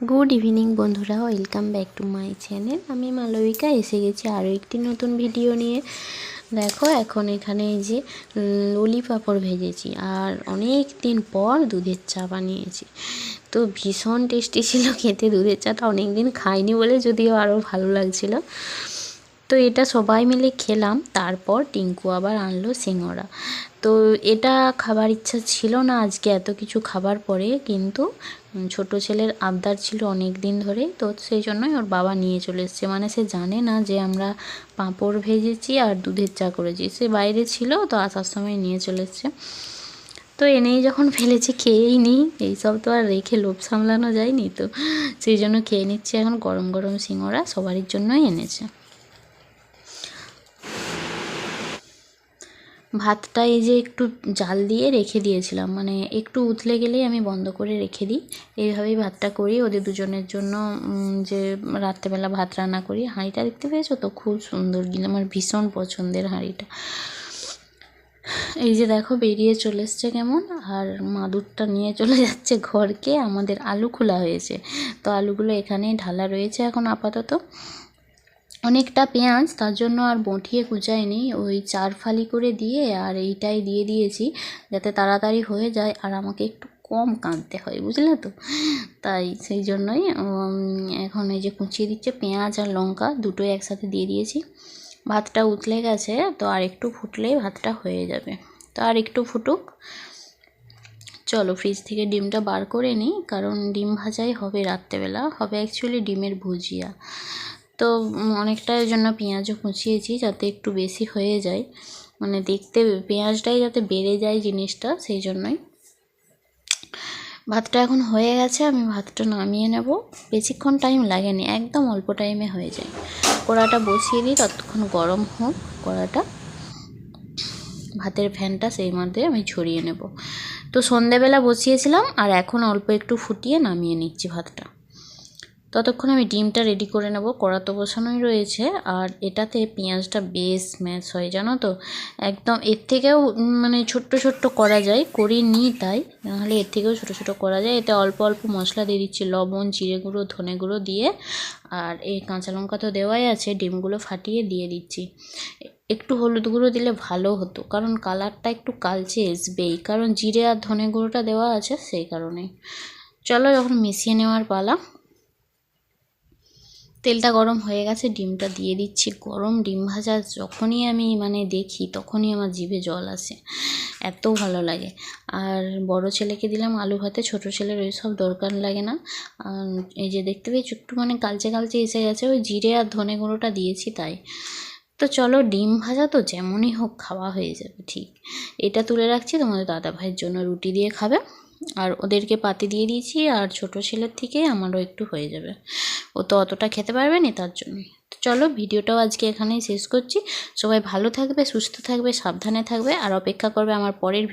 Good evening বন্ধুরা। Welcome back to my channel আমি মালবিকা, এসে গেছি আরও একটি নতুন ভিডিও নিয়ে। দেখো, এখন এখানে যে ললি পাঁপড় ভেজেছি আর অনেক দিন পর দুধের চা বানিয়েছি। তো ভীষণ টেস্টি ছিল খেতে, দুধের চাটা অনেক দিন খাইনি বলে যদিও আরও ভালো লাগছিল। তো এটা সবাই মিলে খেলাম, তারপর টিঙ্কু আবার আনলো সিঙড়া তো এটা খাবার ইচ্ছা ছিল না আজকে এত কিছু খাবার পরে, কিন্তু ছোট ছেলের আবদার ছিল অনেক দিন ধরে তো সেই জন্যই ওর বাবা নিয়ে চলে এসছে। মানে সে জানে না যে আমরা পাঁপড় ভেজেছি আর দুধের চা করেছি। সে বাইরে ছিল, তো আসার সময় নিয়ে চলে এসছে। তো এনেই যখন ফেলেছি, খেয়েই নিই। এইসব তো আর রেখে লোভ সামলানো যায়নি, তো সেই জন্য খেয়ে নিচ্ছি। এখন গরম গরম সিঙড়া সবারই জন্যই এনেছে। ভাতটা এই যে একটু জাল দিয়ে রেখে দিয়েছিলাম। মানে একটু উতলে গেলেই আমি বন্ধ করে রেখে দিই। এইভাবেই ভাতটা করি। ওদের দুজনের জন্য যে রাত্রেবেলা ভাত রান্না করি, হাঁড়িটা দেখতে পেয়েছ তো? খুব সুন্দর আমার ভীষণ পছন্দের হাঁড়িটা। এই যে দেখো, বেরিয়ে চলে এসছে কেমন? আর মাদুরটা নিয়ে চলে যাচ্ছে ঘরকে। আমাদের আলু খোলা হয়েছে। তো আলুগুলো এখানেই ঢালা রয়েছে এখন আপাতত। অনেকটা পেঁয়াজ, তার জন্য আর বঁটিয়ে কুচাইনি ওই চার ফালি করে দিয়ে আর এইটাই দিয়ে দিয়েছি যাতে তাড়াতাড়ি হয়ে যায় আর আমাকে একটু কম কাঁদতে হয়, বুঝলে তো? তাই সেই জন্যই এখন এই যে কুচিয়ে দিচ্ছে পেঁয়াজ আর লঙ্কা দুটোই একসাথে দিয়ে দিয়েছি। ভাতটা উতলে গেছে, তো আর একটু ফুটলেই ভাতটা হয়ে যাবে। তো আর একটু ফুটুক। চলো ফ্রিজ থেকে ডিমটা বার করে নিই, কারণ ডিম ভাজাই হবে রাত্রেবেলা। হবে অ্যাকচুয়ালি ডিমের ভুজিয়া। তো অনেকটার জন্য পেঁয়াজও কুচিয়েছি যাতে একটু বেশি হয়ে যায়। মানে দেখতে পেঁয়াজটাই যাতে বেড়ে যায় জিনিসটা, সেই জন্যই। ভাতটা এখন হয়ে গেছে, আমি ভাতটা নামিয়ে নেব। বেশিক্ষণ টাইম লাগেনি, একদম অল্প টাইমে হয়ে যায়। কড়াটা বসিয়ে দিই, ততক্ষণ গরম হোক কড়াটা। ভাতের ফ্যানটা সেই মধ্যে আমি ছড়িয়ে নেব। তো সন্ধেবেলা বসিয়েছিলাম, আর এখন অল্প একটু ফুটিয়ে নামিয়ে নিচ্ছি ভাতটা। ততক্ষণ আমি ডিমটা রেডি করে নেব। কড়া তো বসানোই রয়েছে। আর এটাতে পেঁয়াজটা বেশ ম্যাচ হয়, জানো তো? একদম এর থেকেও মানে ছোট্ট ছোট্ট করা যায়। করে নি তাই নাহলে এর থেকেও ছোটো ছোটো করা যায়। এতে অল্প অল্প মশলা দিয়ে দিচ্ছি। লবণ, জিরে গুঁড়ো, ধনে গুঁড়ো দিয়ে। আর এই কাঁচা লঙ্কা তো দেওয়াই আছে। ডিমগুলো ফাটিয়ে দিয়ে দিচ্ছি। একটু হলুদ গুঁড়ো দিলে ভালো হতো। কারণ কালারটা একটু কালচে আসবেই কারণ জিরে আর ধনে গুঁড়োটা দেওয়া আছে সেই কারণে চলো যখন মিশিয়ে নেওয়ার পালা। তেলটা গরম হয়ে গেছে, ডিমটা দিয়ে দিচ্ছি। গরম ডিম ভাজা যখনই আমি মানে দেখি, তখনই আমার জিভে জল আসে। এত ভালো লাগে। আর বড় ছেলেকে দিলাম আলু ভাতে, ছোট ছেলের ওই সব দরকার লাগে না। এই যে দেখতে পেয়েছি, একটু মানে কালচে কালচে এসে গেছে, ওই জিরে আর ধনে গুঁড়োটা দিয়েছি তাই। তো চলো, ডিম ভাজা তো যেমনই হোক খাওয়া হয়ে যাবে, ঠিক। এটা তুলে রাখছি, তোমাদের দাদা ভাইয়ের জন্য রুটি দিয়ে খাবে। আর ওদেরকে পাতি দিয়ে দিয়েছি, আর ছোট ছেলের থেকে আমারও একটু হয়ে যাবে। ও তো অতটা খেতে পারবে না তার জন্য। তো চলো, ভিডিওটাও আজকে এখানেই শেষ করছি। সবাই ভালো থাকবে, সুস্থ থাকবে, সাবধানে থাকবে, আর অপেক্ষা করবে আমার পরের